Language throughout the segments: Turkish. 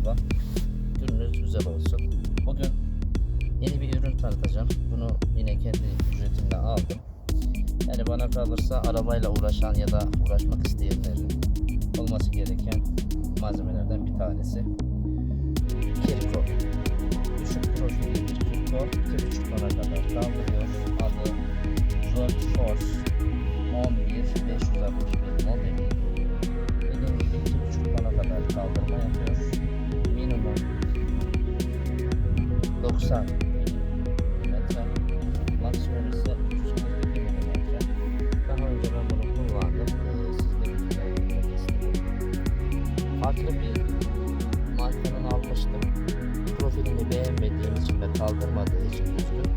merhaba. Gününüz güzel olsun. Bugün yeni bir ürün tanıtacağım. Bunu yine kendi ücretimle aldım. Yani bana kalırsa arabayla uğraşan ya da uğraşmak isteyenlerin olması gereken malzemelerden bir tanesi. Kirko. Düşük profilli bir kirko 43 tona kadar kaldırıyor. Adı Rolls Force 11561 modeli 90 metre. Maksimum ise 342 metre. Daha önce ben bunu kullandım. Ee, sizle birlikte bilmek istedim. Farklı bir markanın almıştım. Profilini beğenmediğim için ve kaldırmadığı için düzgün.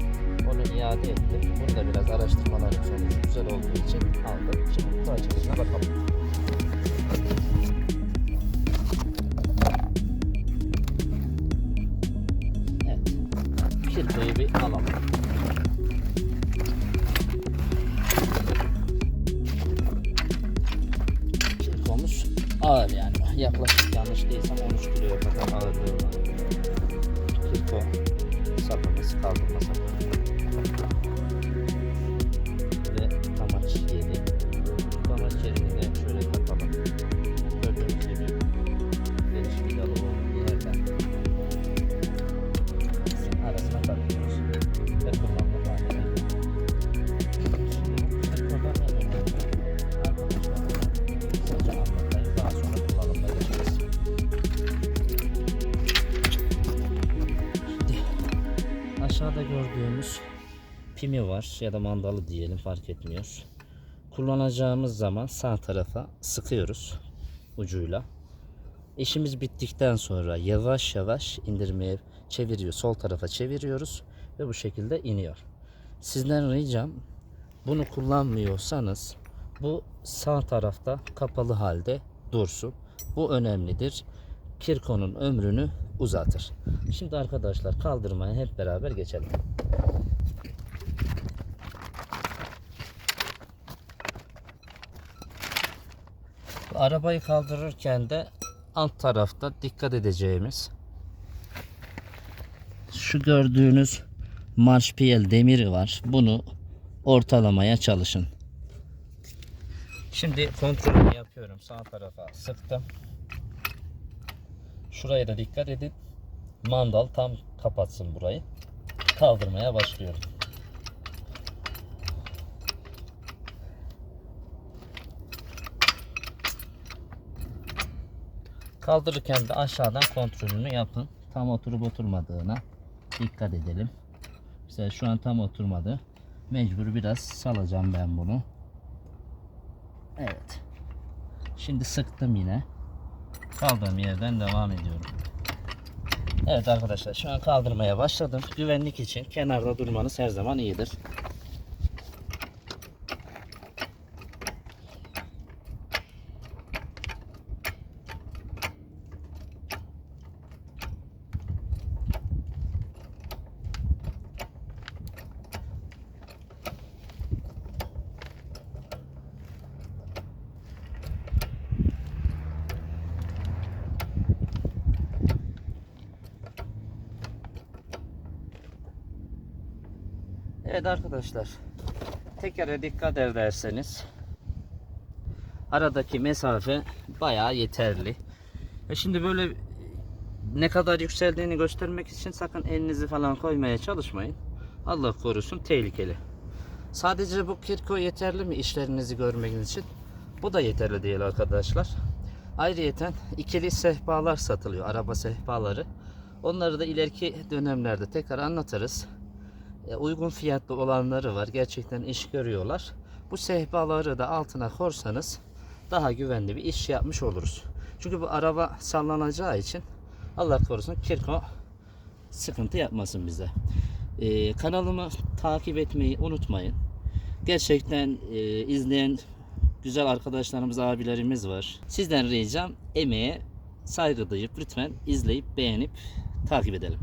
Onu iade ettim. Bunu da biraz araştırmalarım sonucu güzel olduğu için aldım. Şimdi kutu açılışına bakalım. Ağır yani. Yaklaşık yanlış Gördüğümüz pimi var ya da mandalı diyelim fark etmiyor. Kullanacağımız zaman sağ tarafa sıkıyoruz ucuyla. İşimiz bittikten sonra yavaş yavaş indirmeye çeviriyor. Sol tarafa çeviriyoruz ve bu şekilde iniyor. Sizden ricam bunu kullanmıyorsanız bu sağ tarafta kapalı halde dursun. Bu önemlidir. Kirkonun ömrünü uzatır. Şimdi arkadaşlar kaldırmaya hep beraber geçelim. Arabayı kaldırırken de alt tarafta dikkat edeceğimiz şu gördüğünüz marşpiyel demiri var. Bunu ortalamaya çalışın. Şimdi kontrolünü yapıyorum. Sağ tarafa sıktım. Şuraya da dikkat edin. Mandal tam kapatsın burayı. Kaldırmaya başlıyorum. Kaldırırken de aşağıdan kontrolünü yapın. Tam oturup oturmadığına dikkat edelim. Mesela şu an tam oturmadı. Mecbur biraz salacağım ben bunu. Evet. Şimdi sıktım yine. Kaldığım yerden devam ediyorum. Evet arkadaşlar şu an kaldırmaya başladım. Güvenlik için kenarda durmanız her zaman iyidir. Evet arkadaşlar. Tekere dikkat ederseniz aradaki mesafe bayağı yeterli. E şimdi böyle ne kadar yükseldiğini göstermek için sakın elinizi falan koymaya çalışmayın. Allah korusun tehlikeli. Sadece bu kirko yeterli mi işlerinizi görmeniz için? Bu da yeterli değil arkadaşlar. Ayrıyeten ikili sehpalar satılıyor. Araba sehpaları. Onları da ileriki dönemlerde tekrar anlatırız. E, uygun fiyatlı olanları var. Gerçekten iş görüyorlar. Bu sehpaları da altına korsanız daha güvenli bir iş yapmış oluruz. Çünkü bu araba sallanacağı için Allah korusun kirko sıkıntı yapmasın bize. E, kanalımı takip etmeyi unutmayın. Gerçekten e, izleyen güzel arkadaşlarımız, abilerimiz var. Sizden ricam emeğe saygı duyup lütfen izleyip beğenip takip edelim.